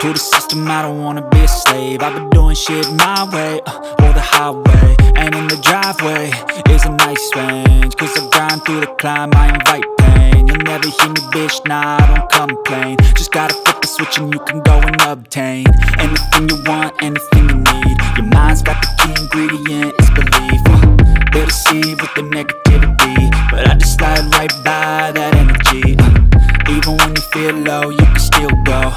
To the system, I don't wanna be a slave. I've been doing shit my way, uh, or the highway. And in the driveway is a nice range. Cause I grind through the climb, I invite pain. You'll never hear me, bitch, nah, I don't complain. Just gotta flip the switch and you can go and obtain anything you want, anything you need. Your mind's got the key ingredient, it's belief. Uh, they deceive with the negativity, but I just slide right by that energy. Uh, even when you feel low, you can still go.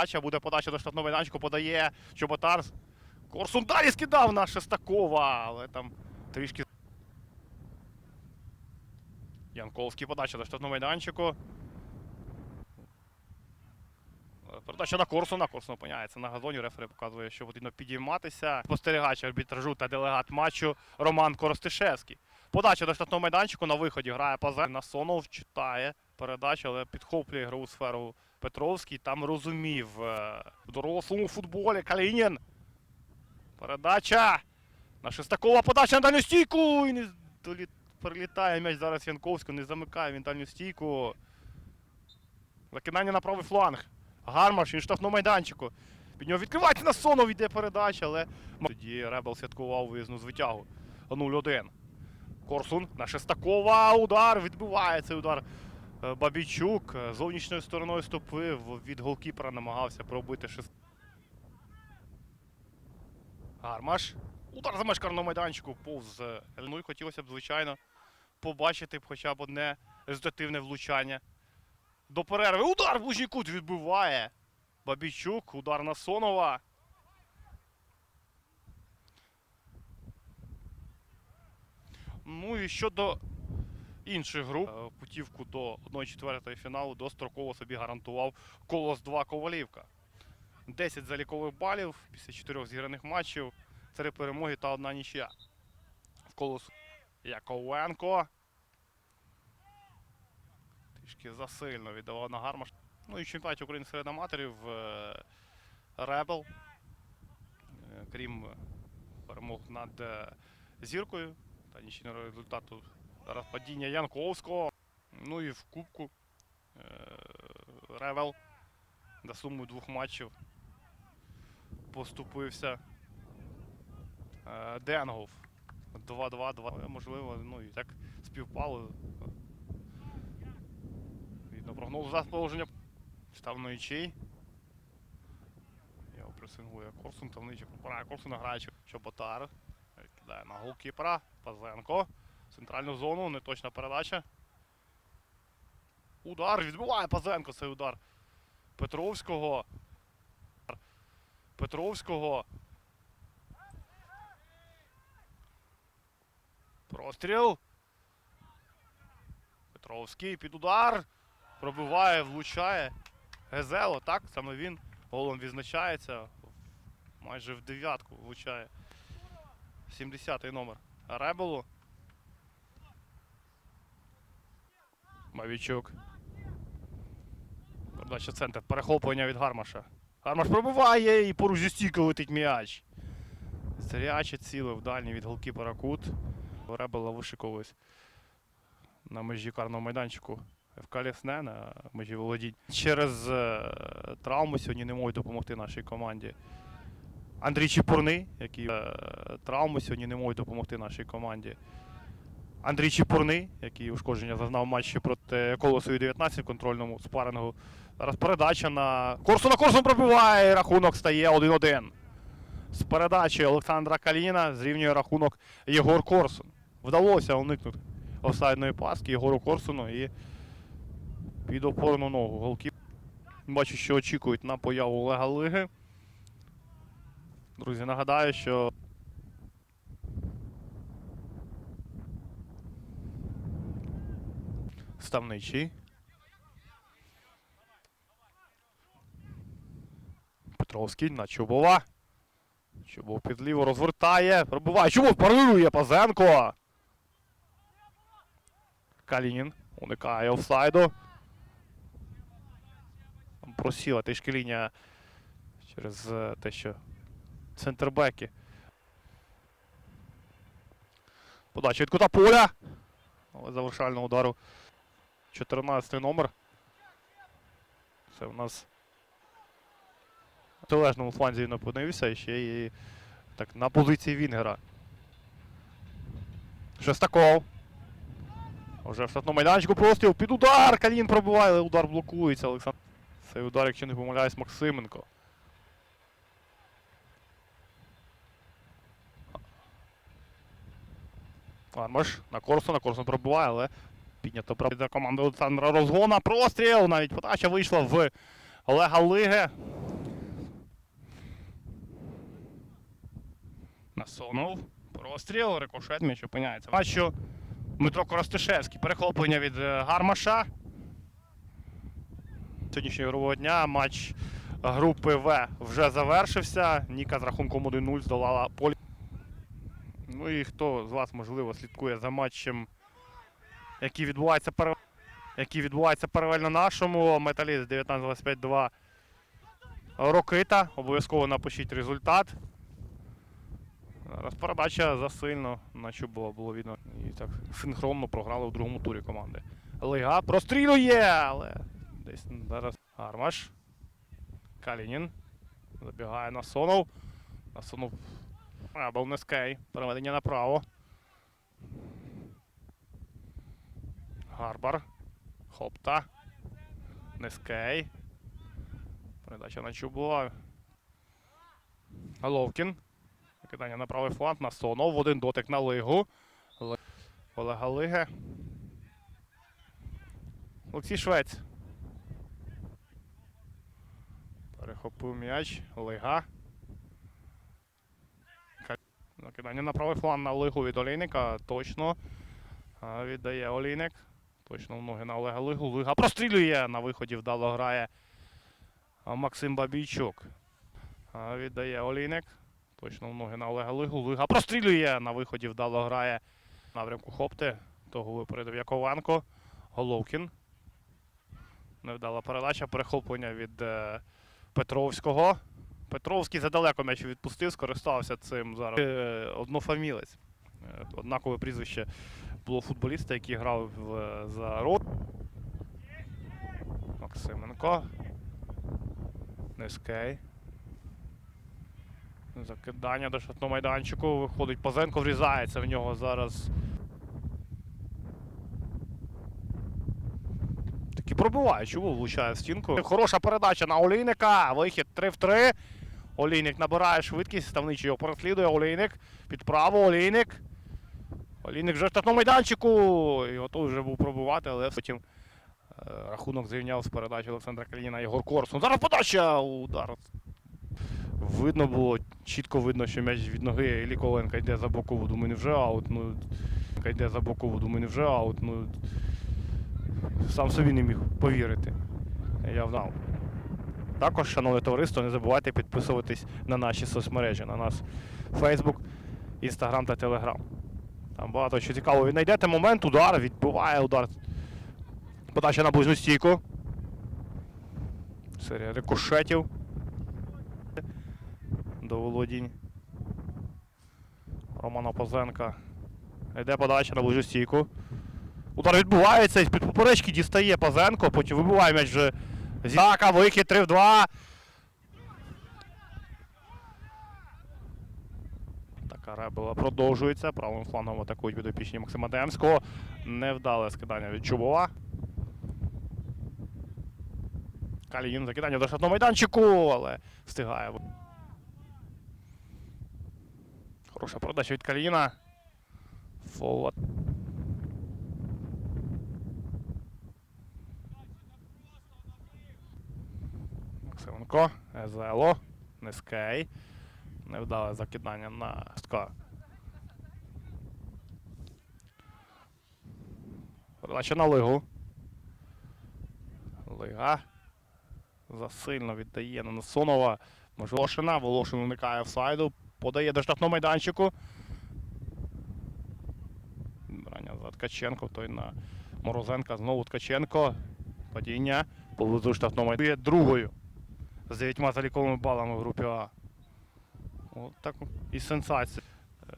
Передача, буде подача до штрафного майданчику, подає Чоботар. Корсун далі скидав на Шестакова, але там трішки. Янковський подача до штрафного майданчику. Передача на Корсуна. Корсун опиняється на газоні. Рефері показує, що потрібно підійматися. Спостерігач арбітражу та делегат матчу Роман Коростишевський. Подача до штрафного майданчику на виході грає Пазар. Насонов читає передачу, але підхоплює ігрову сферу Петровський. Там розумів е, в дорослому футболі Калінін. Передача. На Шестакова подача на дальню стійку. І не долі... перелітає м'яч зараз Янковського. Не замикає він дальню стійку. Закидання на правий фланг. Гармаш, він в майданчику. Під нього відкривається на Сонов, йде передача, але. Тоді Ребел святкував виїзну звитягу. 0-1. Корсун на Шестакова. Удар. Відбиває цей удар. Е, Бабічук е, зовнішньою стороною стопи від голкіпера намагався пробити шест. Гармаш. Удар за меж карного майданчику повз. е, Ну і хотілося б, звичайно, побачити б хоча б одне результативне влучання. До перерви. Удар ближній кут відбиває. Бабічук. Удар на Сонова. Ну і щодо інших груп, е, путівку до 1-4 фіналу достроково собі гарантував Колос 2 Ковалівка. 10 залікових балів після 4 зіграних матчів, 3 перемоги та одна нічия. В колос Яковенко. Трішки засильно віддавав на гармаш. Ну і в чемпіонаті України серед аматорів е, Ребел. Е, Крім перемог над зіркою та нічного результату зараз падіння Янковського. Ну і в Кубку е, Ревел за сумою двох матчів поступився е, Денгов. 2-2-2. Можливо, ну і так співпало. Відно прогноз за положення став на ічей. Його пресингує Корсун, Тавничик пропирає Корсуна, граючи Чоботар. Кидає на голкіпера. Пазенко. Центральну зону, неточна передача. Удар, відбиває Пазенко цей удар. Петровського. Петровського. Простріл. Петровський під удар. Пробиває, влучає. Гезело, так? Саме він голом відзначається. Майже в дев'ятку влучає. 70-й номер. Ребелу. Мавічук. Передача центр. Перехоплення від Гармаша. Гармаш пробиває і поруч зі стійкою летить м'яч. Зряче цілив дальній від голкіпера кут. Ребела вишиковується на межі карного майданчику. ФК на межі володінь. Через е, травму сьогодні не можуть допомогти нашій команді. Андрій Чіпурний, який е, травму сьогодні не можуть допомогти нашій команді. Андрій Чіпурний, який ушкодження зазнав матчі проти Колосу 19 в контрольному спарингу. Зараз передача на Корсуна. Корсун пробиває. Рахунок стає 1-1. З передачі Олександра Каліна зрівнює рахунок Єгор Корсун. Вдалося уникнути офсайдної паски Єгору Корсуну і під опорну ногу. Голкіп. Бачу, що очікують на появу Олега Лиги. Друзі, нагадаю, що ставничий. Петровський на Чубова. Чубов під ліво розвертає. Пробиває. Чубов парирує Пазенко. Калінін уникає офсайду. Просіла трішки лінія через е, те, що центрбеки. Подача від кута поля. Але завершального удару 14 номер. Це у нас в протилежному фланзі він опинився і ще і так, на позиції Вінгера. Шестаков. Вже в штатному майданчику простріл під удар. Калін пробиває, але удар блокується. Олександр. Цей удар, якщо не помиляюсь, Максименко. Армаш на Корсуна, Корсун пробиває, але піднято правда команда Олександра Розгона. Простріл! Навіть подача вийшла в Олега Лиги. Насунув. Простріл, рикошет, м'яч опиняється. Бачу Дмитро Коростишевський. Перехоплення від е, Гармаша. Сьогоднішнього ігрового дня матч групи В вже завершився. Ніка з рахунком 1-0 здолала Полі. Ну і хто з вас, можливо, слідкує за матчем, який відбувається, парале- який відбувається паралельно нашому. Металіст 19-25-2 Рокита. Обов'язково напишіть результат. Зараз передача засильно на Чубова було видно. І так синхронно програли у другому турі команди. Лига прострілює, але десь зараз Армаш. Калінін. Забігає на Сонов. На Сонов. А, був Нескей. Переведення направо. Гарбар. Хопта. Нескей. Передача на Чубова. Головкін. Кидання на правий фланг на Сонов. Один дотик на Лигу. Олега Лиги. Олексій Швець. Перехопив м'яч. Лига. Накидання на правий фланг на Лигу від Олійника. Точно. Віддає Олійник. Точно в ноги на Олега Лигу. Лига прострілює. На виході вдало грає Максим Бабійчук. Віддає Олійник. Точно в ноги на Олега Лигу. Лига прострілює. На виході вдало грає напрямку Хопти. Того випередив Яковенко. Головкін. Невдала передача. Перехоплення від е, Петровського. Петровський задалеко м'яч відпустив, скористався цим зараз. Е, однофамілець. Е, Однакове прізвище було футболіста, який грав за рот. Максименко. Нескей. Закидання до штатного майданчику. Виходить Пазенко, врізається в нього зараз. Таки пробиває, чого влучає стінку. Хороша передача на Олійника. Вихід 3 в 3. Олійник набирає швидкість, ставничий його переслідує. Олійник під право, Олійник. Олійник вже штатному майданчику. І готовий вже був пробувати, але потім е, рахунок зрівняв з передачі Олександра Калініна Єгор Корсун. Зараз подача! Удар. Видно було, чітко видно, що м'яч від ноги Іллі Коленка йде за бокову. Думаю, не вже аут. Ну, йде за бокову, думаю, не вже аут. Ну, сам собі не міг повірити. Я знав. Також, шановне товариство, не забувайте підписуватись на наші соцмережі, на нас Facebook, Instagram та Telegram. Там багато що цікавого. Ви знайдете момент, удар, відбиває удар. Подача на ближню стійку. Серія рикошетів. До володінь. Романа Позенка. Йде подача на ближню стійку. Удар відбувається, з-під поперечки дістає Пазенко, потім вибиває м'яч вже Зяка, вихід 3 в 2. Така ребела продовжується. Правим флангом атакують підопічні Максима Демського. Невдале скидання від Чубова. Каліїн закидання до штатного майданчику, але встигає. Хороша продача від Каліїна. Фолот. Максименко, Езело, Нескей. Невдале закидання на Стка. Передача на Лигу. Лига. Засильно віддає на Насонова. Може Волошина. Волошин уникає офсайду. Подає до штрафного майданчику. Брання за Ткаченко, той на Морозенка. Знову Ткаченко. Падіння. Поблизу штрафного майданчика. Другою з дев'ятьма заліковими балами в групі А. Так і сенсація.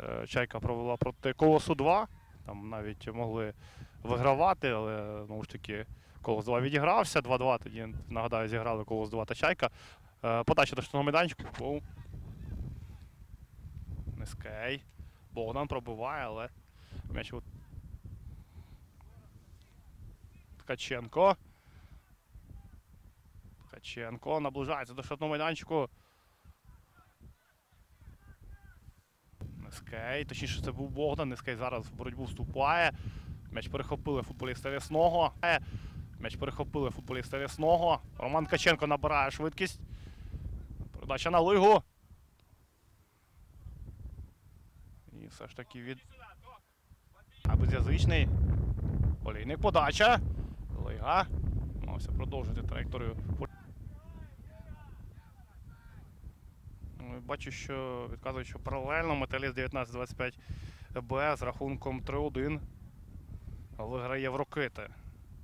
Е, Чайка провела проти Колосу 2. Там навіть могли вигравати, але знову ж таки Колос 2 відігрався. 2-2 тоді, нагадаю, зіграли Колос 2 та Чайка. Е, Подача до штрафного майданчику. Гол. Нескей. Богдан пробиває, але м'яч. Ткаченко. Ткаченко наближається до штатного майданчику. Нескей, точніше це був Богдан. Нескей зараз в боротьбу вступає. М'яч перехопили футболіста Рясного. М'яч перехопили футболіста Рясного. Роман Ткаченко набирає швидкість. Передача на Лигу. І все ж таки від. А безязичний. Олійник подача. Лига. Намагався продовжити траєкторію. Ну, і Бачу, що відказують, що паралельно металіст 19-25 Б з рахунком 3-1 виграє в.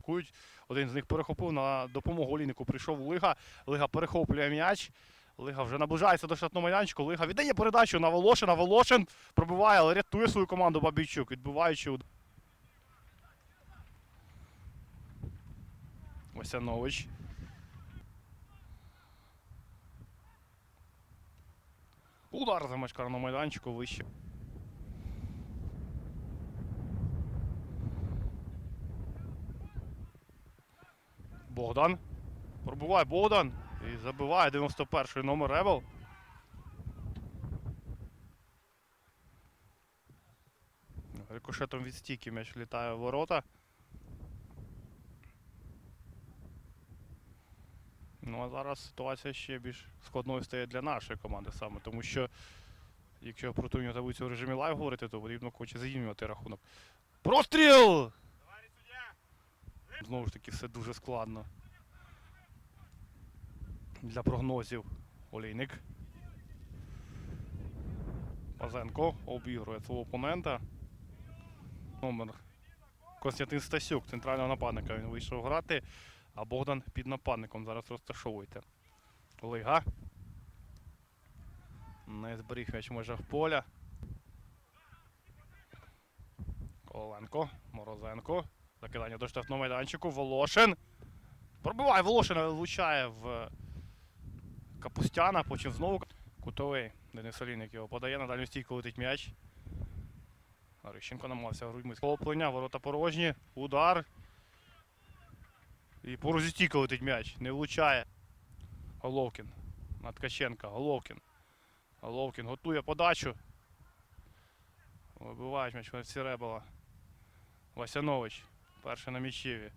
Кують, Один з них перехопив на допомогу Олійнику. Прийшов Лига. Лига перехоплює м'яч. Лига вже наближається до штатного майданчику. Лига віддає передачу на Волошина. Волошин пробиває, але рятує свою команду Бабійчук, відбиваючи удар. Осянович. Удар за мачкар на майданчику вище. Богдан. Пробиває Богдан. І забиває 91-й номер Ребел. Рикошетом від стійки м'яч літає в ворота. Ну а зараз ситуація ще більш складною стає для нашої команди саме, тому що якщо про турнірну таблицю в режимі лайв говорити, то потрібно хоче зрівнювати рахунок. Простріл! Знову ж таки, все дуже складно. Для прогнозів Олійник. Пазенко обігрує свого опонента. Номер Костянтин Стасюк, центрального нападника. Він вийшов грати. А Богдан під нападником зараз розташовуйте. Лига. Не зберіг м'яч в межах поля. Коленко. Морозенко. Закидання до штрафного майданчику. Волошин. Пробиває Волошин, влучає в Капустяна, потім знову кутовий. Денис Олійник його подає, на дальню стійку летить м'яч. Рищенко намагався грудьми. Поплення, ворота порожні. Удар. І по розі летить м'яч. Не влучає. Головкін. на Ткаченка. Головкін. Головкін готує подачу. Вибивають м'яч в ребела. Васянович. Перший на м'ячеві.